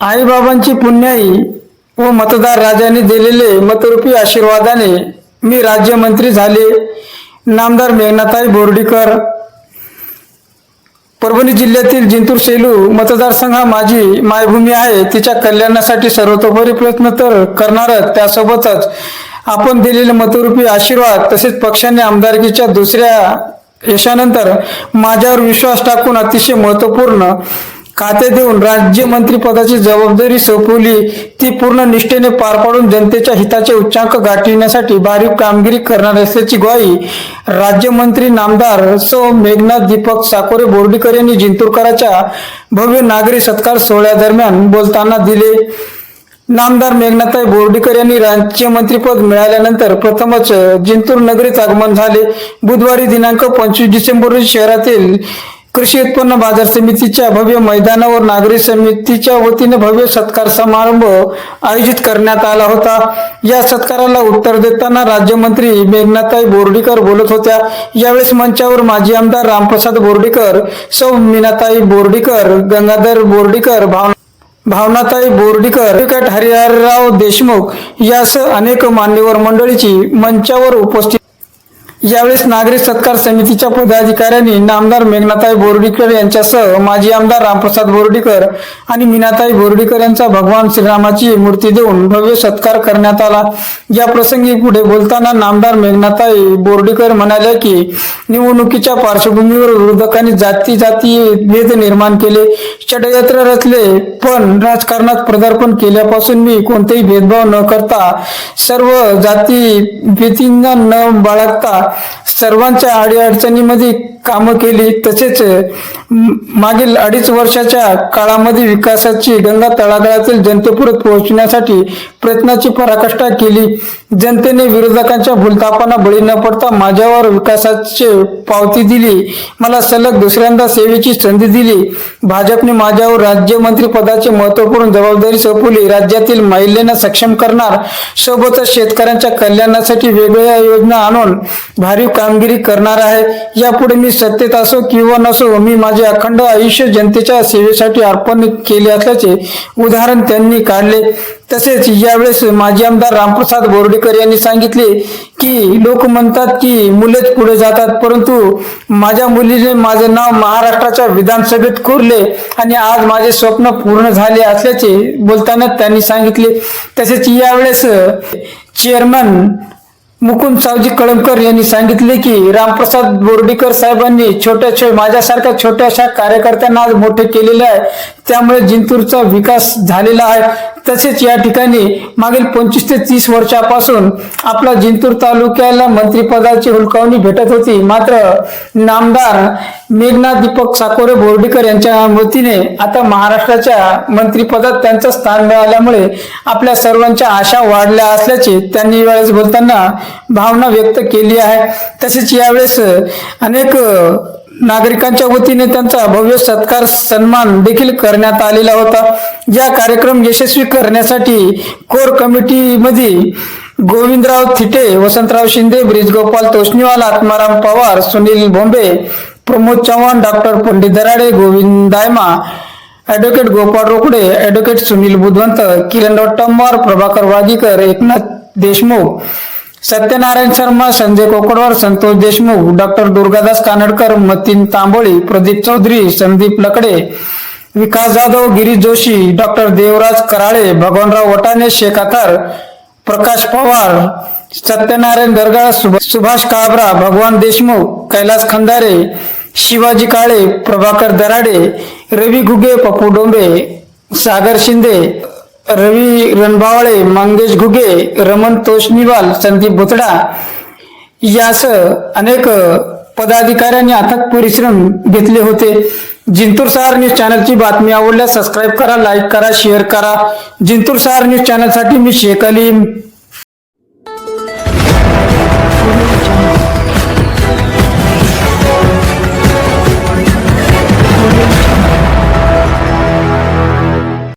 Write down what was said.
आईबाबांची पुण्याई व मतदार राजाने दिलेले मतरूपी आशीर्वादाने मी राज्यमंत्री झाले. नामदार मेघनाताई बोर्डीकर. परभणी जिल्ह्यातील जिंतूर सेलू मतदारसंघ हा माझी मायभूमी आहे. तिच्या कल्याणासाठी सर्वतोपरी प्रयत्न तर करणारच. त्यासोबतच आपण दिलेले मतरूपी आशीर्वाद तसेच पक्षाने आमदारकीच्या दुसऱ्या यशानंतर माझ्यावर विश्वास टाकून अतिशय महत्त्वपूर्ण खाते देऊन राज्यमंत्रीपदाची जबाबदारी सोपवली. ती पूर्ण निष्ठेने पार पाडून जनतेच्या हिताचे उच्चांक गाठविण्यासाठी बारीक कामगिरी करणार असल्याची ग्वाही राज्यमंत्री नामदार सौ मेघनाथ दीपक साकोरे बोर्डीकर यांनी जिंतूरकराच्या भव्य नागरी सत्कार सोहळ्यादरम्यान बोलताना दिले. नामदार मेघनाथाई बोर्डीकर यांनी राज्यमंत्रीपद मिळाल्यानंतर प्रथमच जिंतूर नगरीत आगमन झाले. बुधवारी दिनांक पंचवीस डिसेंबर रोजी शहरातील कृषी उत्पन्न बाजार समितीच्या भव्य मैदानावर नागरी समितीच्या वतीने भव्य सत्कार समारंभ आयोजित करण्यात आला होता. या सत्काराला उत्तर देताना राज्यमंत्री मेघनाथाई बोर्डीकर बोलत होत्या. यावेळेस मंचावर माजी आमदार रामप्रसाद बोर्डीकर सौ मीनाताई बोर्डीकर गंगाधर बोर्डीकर भावना भावनाताई बोर्डीकर हरिहरराव देशमुख यासह अनेक मान्यवर मंडळीची मंचावर उपस्थित यावेळेस नागरिक सत्कार समितीच्या पदाधिकाऱ्यांनी नामदार मेघनाताई बोर्डीकर यांच्यासह माजी आमदार रामप्रसाद बोर्डीकर आणि मीनाताई बोर्डीकर यांचा भगवान श्रीरामाची मूर्ती देऊन भव्य सत्कार करण्यात आला. या प्रसंगी पुढे बोलताना नामदार मेघनाताई बोर्डीकर म्हणाले की निवडणुकीच्या पार्श्वभूमीवर विरोधकांनी जाती जाती भेद निर्माण केले. षडयंत्र रचले पण राजकारणात पदार्पण केल्यापासून मी कोणतेही भेदभाव न करता सर्व जाती भीतींना न बाळगता सर्वांच्या अडीअडचणीमध्ये कामं केली तसेच मागील अडीच वर्षाच्या काळामध्ये विकासाची गंगा तळागाळातील जनतेपुरत पोहोचण्यासाठी प्रयत्नाची पराकाष्ठा केली. जनतेने विरोधकांच्या भूलतापांना बळी न पडता माझ्यावर विकासाचे पावती दिली. मला सलग दुसऱ्यांदा सेवेची संधी दिली. भाजपने माझ्यावर राज्यमंत्री पदाची महत्त्वपूर्ण जबाबदारी सोपवली. राज्यातील महिलांना सक्षम करणार सोबतच शेतकऱ्यांच्या कल्याणासाठी वेगवेगळ्या योजना आणून भारी कामगिरी करणार आहे. यापुढे मी सत्तेत असो किंवा नसो मी माझे अखंड आयुष्य जनतेच्या सेवेसाठी अर्पण केले असल्याचे उदाहरण त्यांनी काढले. तसेच यावेळेस माजी आमदार रामप्रसाद बोर्डीकर यांनी सांगितले की लोक म्हणतात की मुलेच पुढे जातात परंतु माझ्या मुलीने माझे नाव महाराष्ट्राच्या विधानसभेत कोरले आणि आज माझे स्वप्न पूर्ण झाले असल्याचे बोलताना त्यांनी सांगितले. तसेच यावेळेस चेअरमन मुकुंद सावजी कळमकर यांनी सांगितले की रामप्रसाद बोर्डीकर साहेबांनी छोट्या छो माझ्यासारख्या छोट्याशा कार्यकर्त्यांना आज मोठे केलेले आहे. त्यामुळे जिंतूरचा विकास झालेला आहे. तसेच या ठिकाणी मागील पंचवीस ते तीस वर्षापासून आपला जिंतूर तालुक्याला मंत्रिपदाची हुलकावणी भेटत होती. मात्र नामदार मेघनाथ दीपक साकोरे बोर्डीकर यांच्या वतीने आता महाराष्ट्राच्या मंत्रिपदात त्यांचं स्थान मिळाल्यामुळे आपल्या सर्वांच्या आशा वाढल्या असल्याचे त्यांनी यावेळेस बोलताना भावना व्यक्त केली आहे. तसेच यावेळेस अनेक नागरिकांच्या वतीने त्यांचा भव्य सत्कार सन्मान देखील करण्यात आलेला होता. या कार्यक्रम यशस्वी करण्यासाठी core कमिटीमध्ये Govindrao Thite Vasantrao Shinde Brijgopal Toshniwal Atmaram Pawar Sunil Bhombe Pramod Chavan doctor Pandit Darade Govind Dayma advocate Gopal Rokade advocate Sunil Budhwant Kiranrao Tambar Prabhakar Wagikar Eknath Deshmukh Satyanarayan Sharma Sanjay Kokadwar Santosh Deshmukh doctor Durgadas Kanadkar Mateen Tamboli Pradeep Chaudhari Sandeep Lakade Vikas Jadhav Girish Joshi doctor Devraj Karale Bhagwanrao Watane Shaikh Prakash Pawar Satyanarayan Darga सुभ- सुभाष काबरा भगवान देशमुख कैलास खंदारे शिवाजी काळे प्रभाकर दराडे रवी घुगे पप्पू डोंबे सागर शिंदे रवी रणबावळे मंगेश घुगे रमण तोष्णीवाल संदीप भुतडा यासह अनेक पदाधिकाऱ्यांनी अथक परिश्रम घेतले होते. Jintur Sahar news चॅनलची बातमी आवडल्यास सबस्क्राईब करा लाईक करा शेअर करा. जिंतूर सहार न्यूज चॅनलसाठी मी शेख अली